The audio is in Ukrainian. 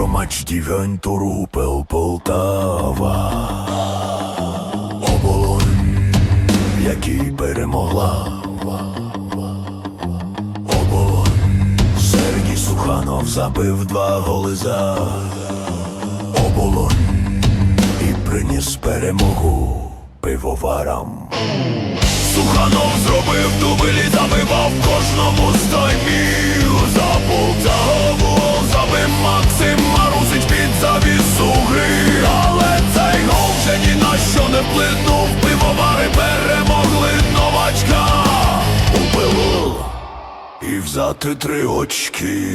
Євромач Дівентуру Пел Полтава. Оболонь, в якій перемогла. Оболонь, Сергій Суханов забив два голи за оболонь і приніс перемогу пивоварам. Суханов зробив дубль і забивав кожному з завісу Але цей гол вже ні на що не вплинув. Пивовари перемогли новачка у пилу. І взяти три очки